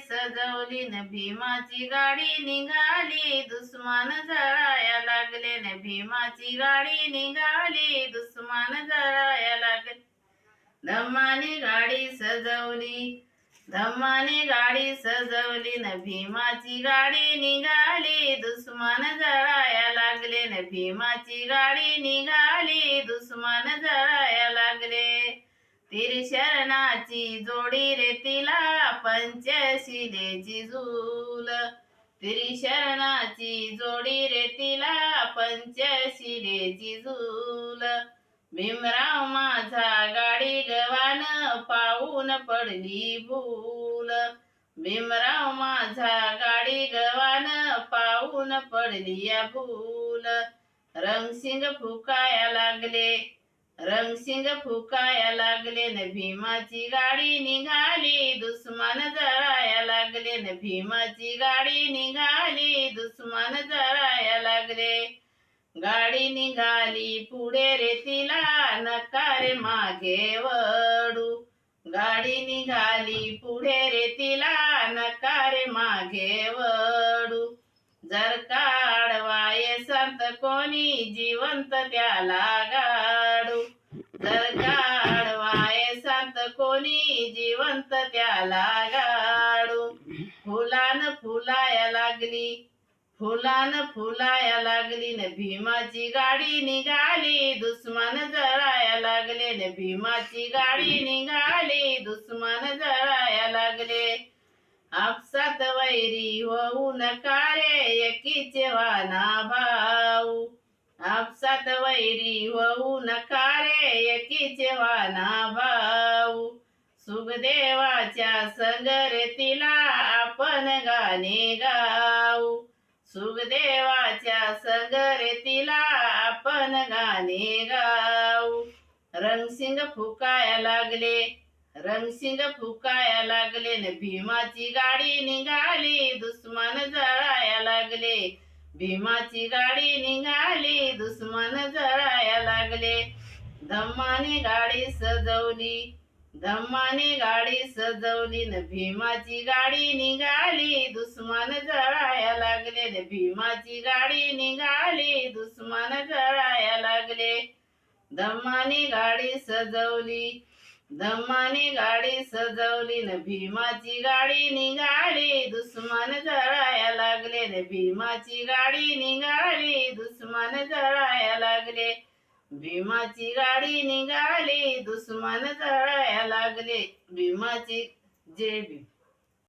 सजवली न भीमाची गाडी निघाली. दुश्मन जळाया लागले. न भीमाची गाडी निघाली. दुश्मन जळाया लागले. धम्माने गाडी सजवली. धम्माने गाडी सजवली. न भीमाची गाडी निघाली. दुश्मन जळाया लागले. न भीमाची गाडी निघाली. दुश्मन जळा तिरशरणाची जोडी रे तिला पंचशिलेची झूल. त्रिशरणाची जोडी रे तिला पंचशिले झूल. भीमराव माझा गाडी गवान पाहून पडली भूल. भीमराव माझा गाडी गवान पाहून पडली या भूल. रंगसिंग फुकाया लागले रंगसिंग फुकाया लागले न भीमाची गाडी निघाली दुश्मन जळाया लागले न भीमाची गाडी निघाली दुश्मन जळाया लागले. गाडी निघाली पुढे रे तिला नकारे मागे वडू गाडी निघाली पुढे रे तिला नकारे मागे वडू जर काढवाये संत कोणी जिवंत त्याला गा जर काढवाये संत मी जिवंत त्याला गाडू. फुलान फुलाया लागली. फुलान फुलाया लागली न भीमाची गाडी निघाली. दुश्मन जळाया लागले न भीमाची गाडी निघाली. दुश्मन जळाया लागले. आपसात वैरी होऊ नका रे एकीचे वाना भाऊ. आपसात वैरी होऊ नका रे एकीचे वाना भाऊ. सुखदेवाच्या संगरतीला आपण गाणे गाऊ. सुखदेवाच्या संगरतीला आपण गाणे गाऊ. रंगसिंग फुकाया लागले रंगसिंग फुकाया लागले न भीमाची गाडी निघाली दुश्मन जळाया लागले. भीमाची गाडी निघाली दुश्मन जळाया लागले. धम्माने गाडी सजवली धम्माने गाडी सजवली न भीमाची गाडी निघाली. दुश्मन जळाया लागले न भीमाची गाडी निघाली. दुश्मन जळाया लागले. धम्माने गाडी सजवली धम्माने गाडी सजवली न भीमाची गाडी निघाली. दुश्मन जळाया लागले न भीमाची गाडी निघाली. दुश्मन जळाया लागले. भीमाची गाडी निघाली दुश्मन जळाया लागले. भीमाची जय भीम